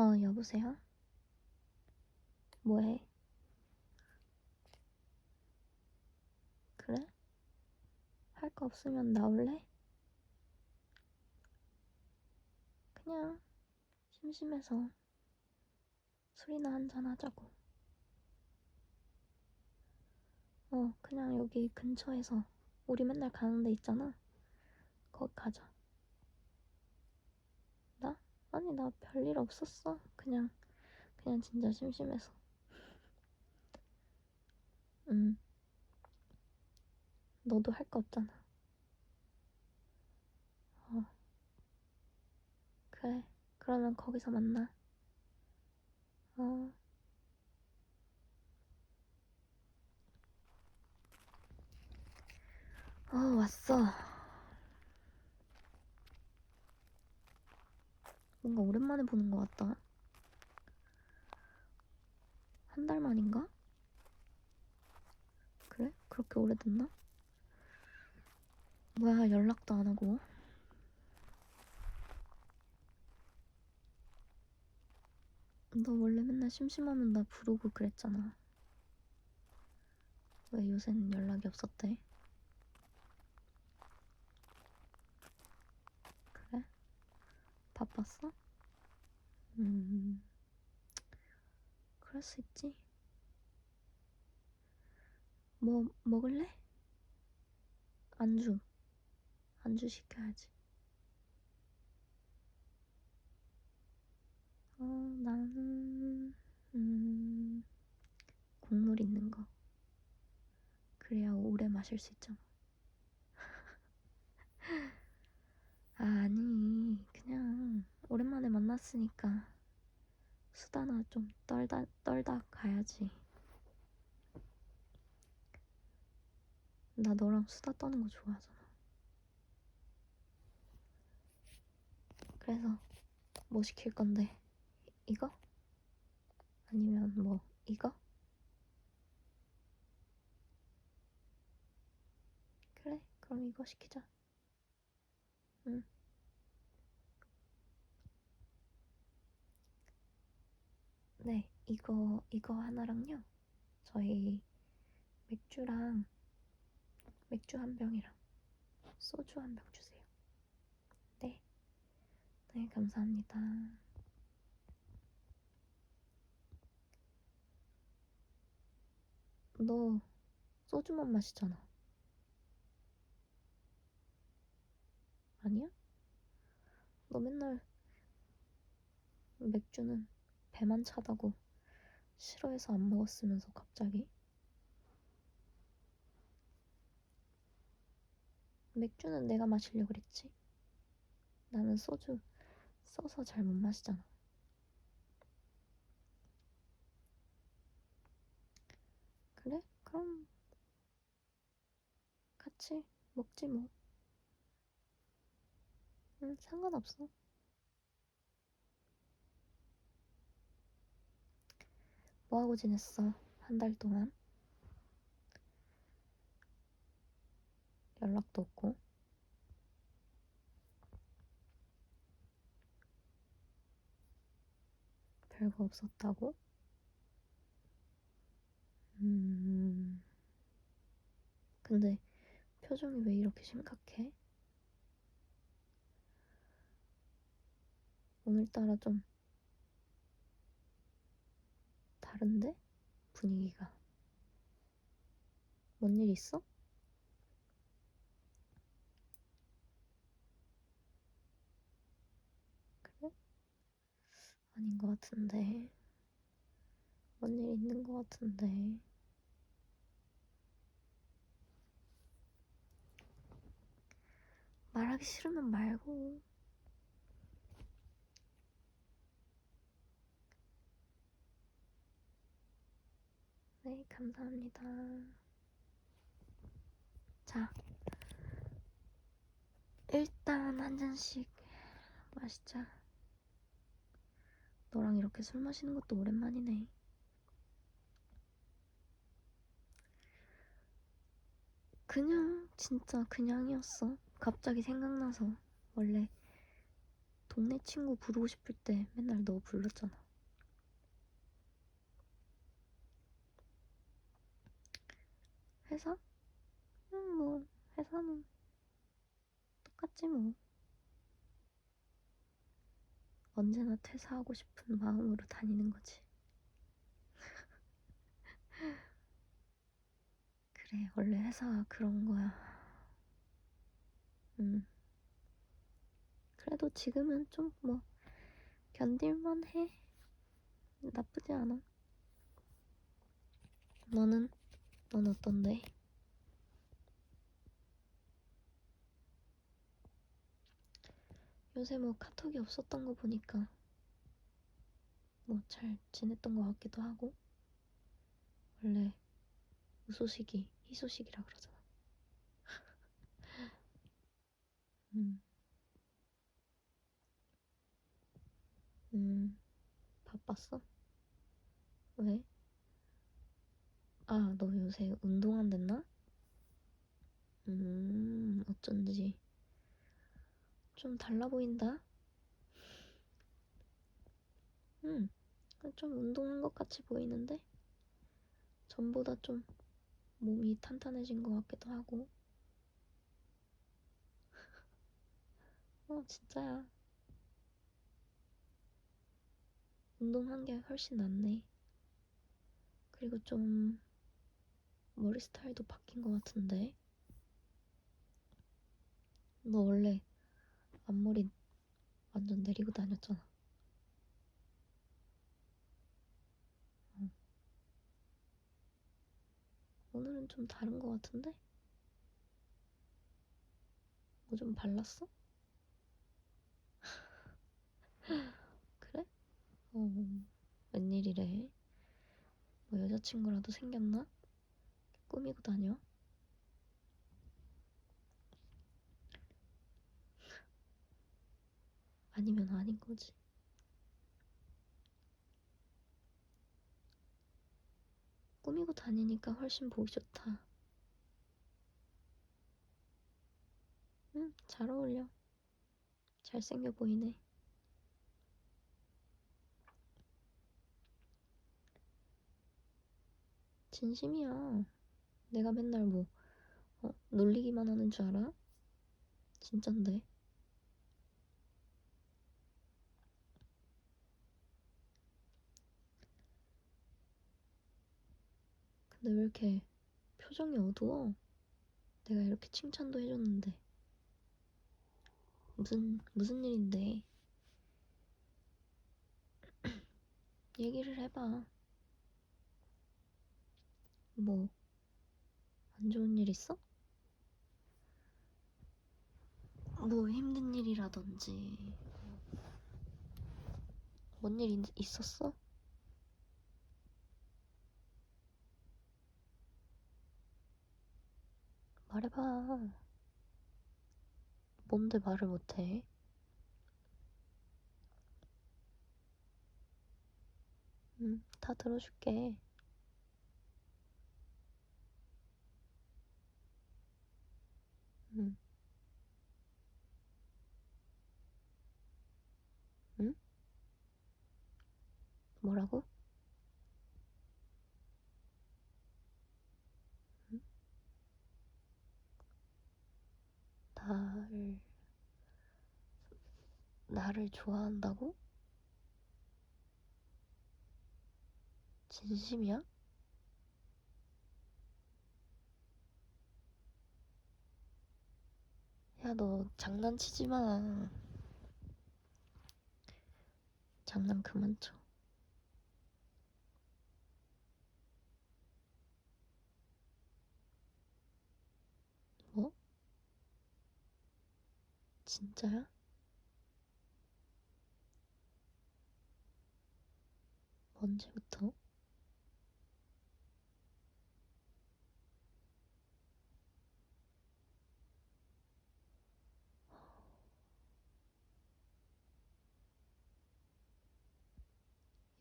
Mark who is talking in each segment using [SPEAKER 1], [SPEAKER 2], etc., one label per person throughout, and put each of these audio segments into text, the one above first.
[SPEAKER 1] 어, 여보세요? 뭐해? 그래? 할 거 없으면 나올래? 그냥 심심해서 술이나 한잔 하자고. 어, 그냥 여기 근처에서 우리 맨날 가는 데 있잖아. 거기 가자. 나? 아니, 나 별일 없었어. 그냥, 그냥 진짜 심심해서. 응. 너도 할 거 없잖아. 어. 그래. 그러면 거기서 만나. 어. 어, 왔어. 뭔가 오랜만에 보는 것 같다. 한 달 만인가? 그래? 그렇게 오래됐나? 뭐야, 연락도 안 하고. 너 원래 맨날 심심하면 나 부르고 그랬잖아. 왜 요새는 연락이 없었대? 그래? 바빴어? 음, 그럴 수 있지. 뭐, 먹을래? 안주. 안주 시켜야지. 어, 나는, 음, 국물 있는 거. 그래야 오래 마실 수 있잖아. 아니, 그냥 만났으니까 수다나 좀 떨다, 떨다 가야지. 나 너랑 수다 떠는 거 좋아하잖아. 그래서 뭐 시킬 건데? 이거? 아니면 뭐 이거? 그래, 그럼 이거 시키자. 응. 네, 이거 이거 하나랑요. 저희 맥주랑 맥주 한 병이랑 소주 한 병 주세요. 네. 네, 감사합니다. 너 소주만 마시잖아. 아니야? 너 맨날 맥주는 배만 차다고 싫어해서 안 먹었으면서 갑자기? 맥주는 내가 마시려고 그랬지. 나는 소주 써서 잘 못 마시잖아. 그래? 그럼 같이 먹지 뭐. 응, 상관없어. 뭐 하고 지냈어? 한 달 동안? 연락도 없고. 별거 없었다고? 음. 근데 표정이 왜 이렇게 심각해? 오늘따라 좀 다른데? 분위기가. 뭔 일 있어? 그래? 아닌 것 같은데. 뭔 일 있는 것 같은데. 말하기 싫으면 말고. 네, 감사합니다. 자, 일단 한 잔씩 마시자. 너랑 이렇게 술 마시는 것도 오랜만이네. 그냥, 진짜 그냥이었어. 갑자기 생각나서. 원래 동네 친구 부르고 싶을 때 맨날 너 불렀잖아. 회사? 응, 뭐, 회사는 똑같지 뭐. 언제나 퇴사하고 싶은 마음으로 다니는 거지. 그래, 원래 회사가 그런 거야. 음. 그래도 지금은 좀 뭐, 견딜만 해. 나쁘지 않아. 너는? 넌 어떤데? 요새 뭐 카톡이 없었던 거 보니까 뭐 잘 지냈던 것 같기도 하고 원래 우소식이 희소식이라 그러잖아. 음. 음, 바빴어? 왜? 아, 너 요새 운동 안 됐나? 음, 어쩐지. 좀 달라 보인다? 음, 좀 운동한 것 같이 보이는데? 전보다 좀 몸이 탄탄해진 것 같기도 하고. 어, 진짜야. 운동한 게 훨씬 낫네. 그리고 좀 머리 스타일도 바뀐 것 같은데. 너 원래 앞머리 완전 내리고 다녔잖아. 어. 오늘은 좀 다른 것 같은데? 뭐 좀 발랐어? 그래? 어, 웬일이래? 뭐 여자친구라도 생겼나? 꾸미고 다녀? 아니면 아닌 거지. 꾸미고 다니니까 훨씬 보기 좋다. 응, 잘 어울려. 잘생겨 보이네. 진심이야. 내가 맨날 뭐, 어, 놀리기만 하는 줄 알아? 진짠데. 근데 왜 이렇게 표정이 어두워? 내가 이렇게 칭찬도 해줬는데. 무슨, 무슨 일인데? 얘기를 해봐. 뭐, 안 좋은 일 있어? 뭐 힘든 일이라든지. 뭔 일 있었어? 말해봐. 뭔데 말을 못해? 응, 다 들어줄게. 응. 응? 뭐라고? 응? 나를, 나를 좋아한다고? 진심이야? 야, 너 장난치지 마. 장난 그만 쳐. 뭐? 진짜야? 언제부터?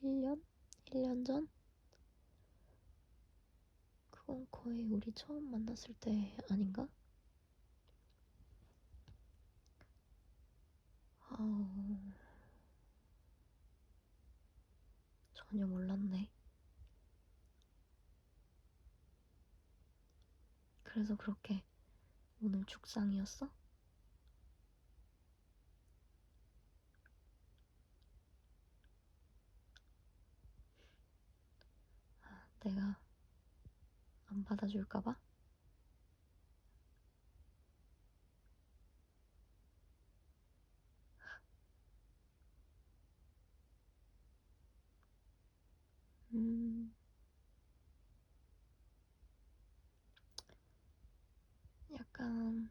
[SPEAKER 1] 일 년? 일년 전? 그건 거의 우리 처음 만났을 때 아닌가? 어... 전혀 몰랐네. 그래서 그렇게 오늘 축상이었어? 아, 내가 안 받아줄까봐? 약간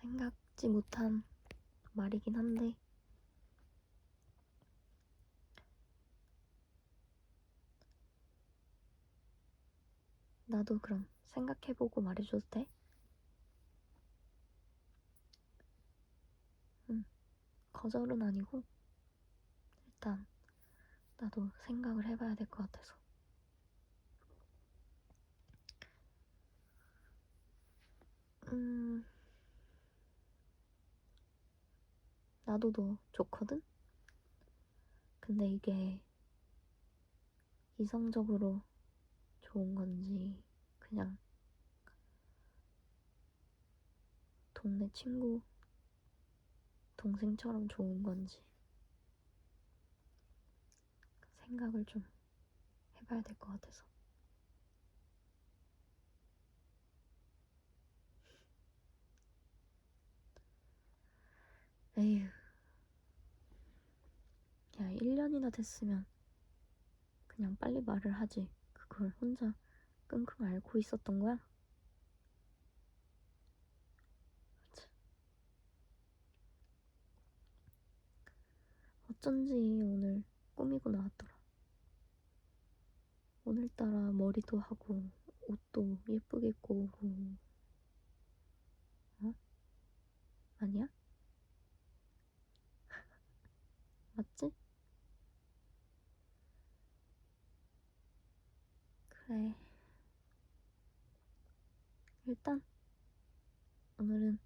[SPEAKER 1] 생각지 못한 말이긴 한데 나도 그럼 생각해보고 말해줘도 돼? 응, 거절은 아니고 일단 나도 생각을 해봐야 될 것 같아서. 음, 나도 너 좋거든? 근데 이게 이성적으로 좋은 건지, 그냥 동네 친구, 동생처럼 좋은 건지, 생각을 좀 해봐야 될 것 같아서. 에휴. 야, 1년이나 됐으면 그냥 빨리 말을 하지. 그걸 혼자 끙끙 앓고 있었던 거야? 참. 어쩐지 오늘 꾸미고 나왔더라. 오늘따라 머리도 하고 옷도 예쁘게 오고 어? 아니야? 맞지? 그래. 일단 오늘은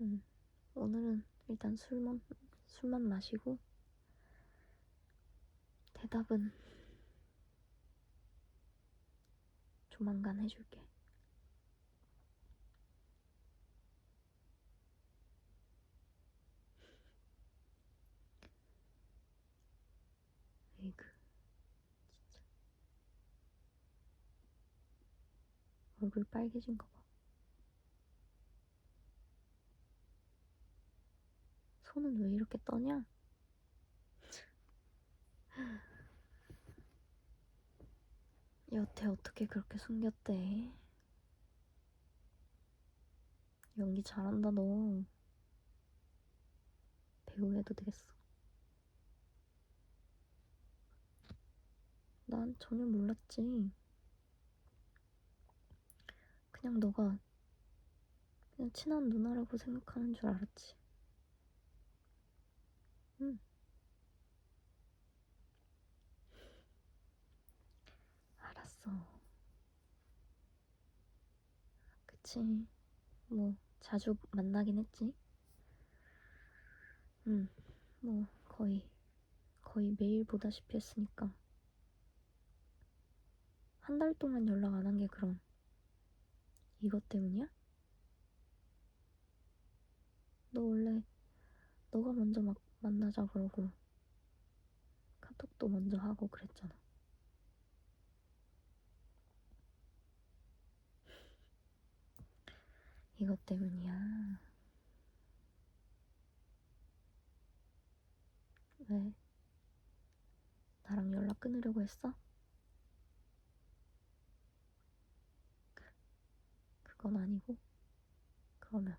[SPEAKER 1] 음, 오늘은 일단 술만 술만 마시고 대답은 조만간 해줄게. 에이그, 진짜. 얼굴 빨개진 거 봐. 손은 왜 이렇게 떠냐? 여태 어떻게 그렇게 숨겼대? 연기 잘한다, 너. 배우 해도 되겠어. 난 전혀 몰랐지. 그냥 너가 그냥 친한 누나라고 생각하는 줄 알았지. 응. 알았어. 그치. 뭐, 자주 만나긴 했지. 응, 뭐, 거의, 거의 매일 보다시피 했으니까. 한 달 동안 연락 안 한 게 그럼, 이것 때문이야? 너 원래, 너가 먼저 막 만나자 그러고, 카톡도 먼저 하고 그랬잖아. 이것 때문이야. 왜? 나랑 연락 끊으려고 했어? 그건 아니고, 그러면.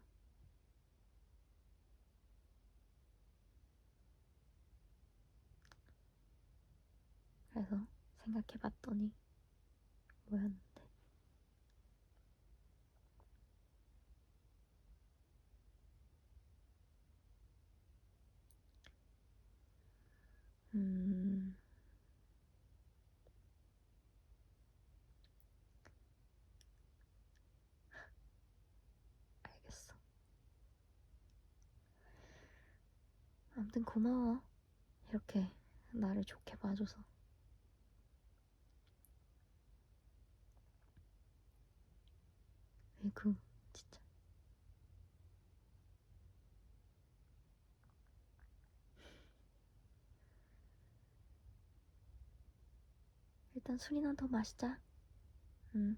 [SPEAKER 1] 그래서 생각해봤더니, 뭐였는데. 음, 알겠어. 아무튼 고마워. 이렇게 나를 좋게 봐줘서. 에이구, 진짜. 일단 술이나 더 마시자. 응.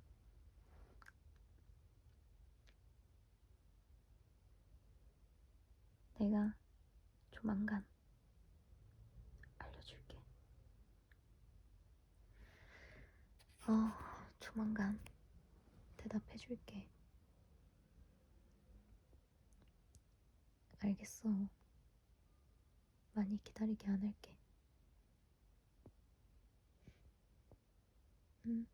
[SPEAKER 1] 내가 조만간 알려줄게. 어, 조만간 대답해줄게. 알겠어. 많이 기다리게 안 할게. 응.